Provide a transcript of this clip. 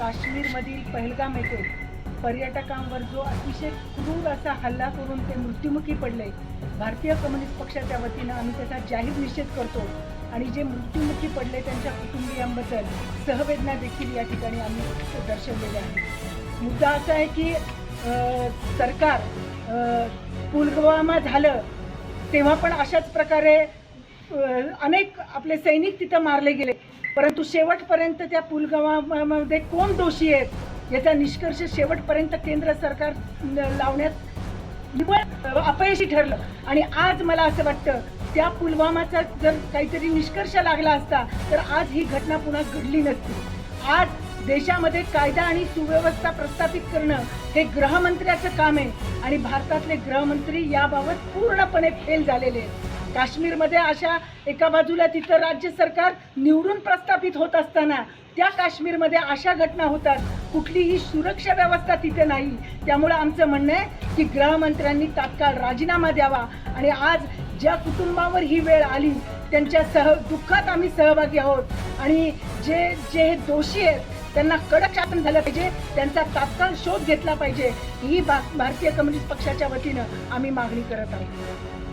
काश्मीरमधील पहलगाम येथे पर्यटकांवर जो अतिशय क्रूर असा हल्ला करून ते मृत्युमुखी पडले भारतीय कम्युनिस्ट पक्षाच्या वतीनं आम्ही त्याचा जाहीर निषेध करतो. आणि जे मृत्युमुखी पडले त्यांच्या कुटुंबियांबद्दल सहवेदना देखील या ठिकाणी आम्ही दर्शवलेल्या आहेत. मुद्दा असा आहे की सरकार पुलवामा झालं तेव्हा पण अशाच प्रकारे अनेक आपले सैनिक तिथं मारले गेले. परंतु शेवटपर्यंत त्या पुलगावामध्ये कोण दोषी आहेत याचा निष्कर्ष शेवटपर्यंत केंद्र सरकार लावण्यात निव्वळ अपयशी ठरलं. आणि आज मला असं वाटतं त्या पुलवामाचा जर काहीतरी निष्कर्ष लागला असता तर आज ही घटना पुन्हा घडली नसती. आज देशामध्ये कायदा आणि सुव्यवस्था प्रस्थापित करणं हे गृहमंत्र्याचं काम आहे. आणि भारतातले गृहमंत्री याबाबत पूर्णपणे फेल झालेले आहेत. काश्मीरमध्ये अशा एका बाजूला तिथं राज्य सरकार निवडून प्रस्थापित होत असताना त्या काश्मीरमध्ये अशा घटना होतात. कुठलीही सुरक्षा व्यवस्था तिथे नाही. त्यामुळं आमचं म्हणणं आहे की गृहमंत्र्यांनी तात्काळ राजीनामा द्यावा आणि आज ज्या कुटुंबावर ही वेळ आली त्यांच्या सह दुःखात आम्ही सहभागी आहोत. आणि जे जे दोषी आहेत त्यांना कडक शासन झालं पाहिजे त्यांचा तात्काळ शोध घेतला पाहिजे. ही भा- भारतीय कम्युनिस्ट पक्षाच्या वतीनं आम्ही मागणी करत आहोत.